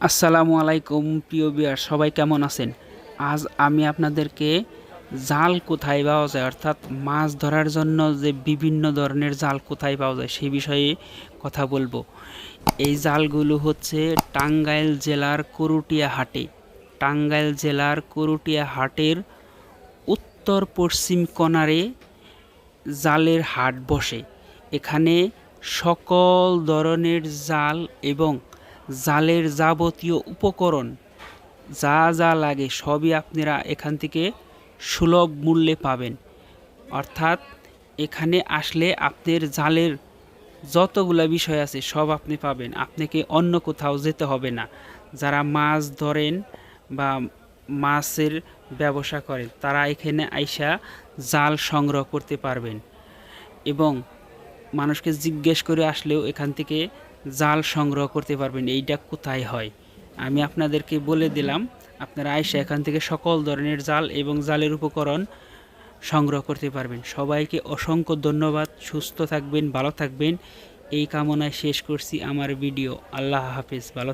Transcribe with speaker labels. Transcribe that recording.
Speaker 1: আসসালামু আলাইকুম, প্রিয় বিয়ার সবাই কেমন আছেন? আজ আমি আপনাদেরকে জাল কোথায় পাওয়া যায়, অর্থাৎ মাছ ধরার জন্য যে বিভিন্ন ধরনের জাল কোথায় পাওয়া যায় সেই বিষয়ে কথা বলব। এই জালগুলো হচ্ছে টাঙ্গাইল জেলার করুটিয়া হাটে। টাঙ্গাইল জেলার করুটিয়া হাটের উত্তর পশ্চিম কোণারে জালের হাট বসে। এখানে সকল ধরনের জাল এবং জালের যাবতীয় উপকরণ, যা যা লাগে সবই আপনারা এখান থেকে সুলভ মূল্যে পাবেন। অর্থাৎ এখানে আসলে আপনার জালের যতগুলা বিষয় আছে সব আপনি পাবেন। আপনাকে অন্য কোথাও যেতে হবে না। যারা মাছ ধরেন বা মাছের ব্যবসা করেন, তারা এখানে আইসা জাল সংগ্রহ করতে পারবেন। এবং মানুষকে জিজ্ঞেস করে আসলেও এখান থেকে জাল সংগ্রহ করতে পারবেন, এইটা কোথায় হয়? আমি আপনাদেরকে বলে দিলাম, আপনারা আয়সা এখান থেকে সকল ধরনের জাল এবং জালের উপকরণ সংগ্রহ করতে পারবেন। সবাইকে অসংখ্য ধন্যবাদ, সুস্থ থাকবেন, ভালো থাকবেন। এই কামনায় শেষ করছি আমার ভিডিও। আল্লাহ হাফেজ, ভালো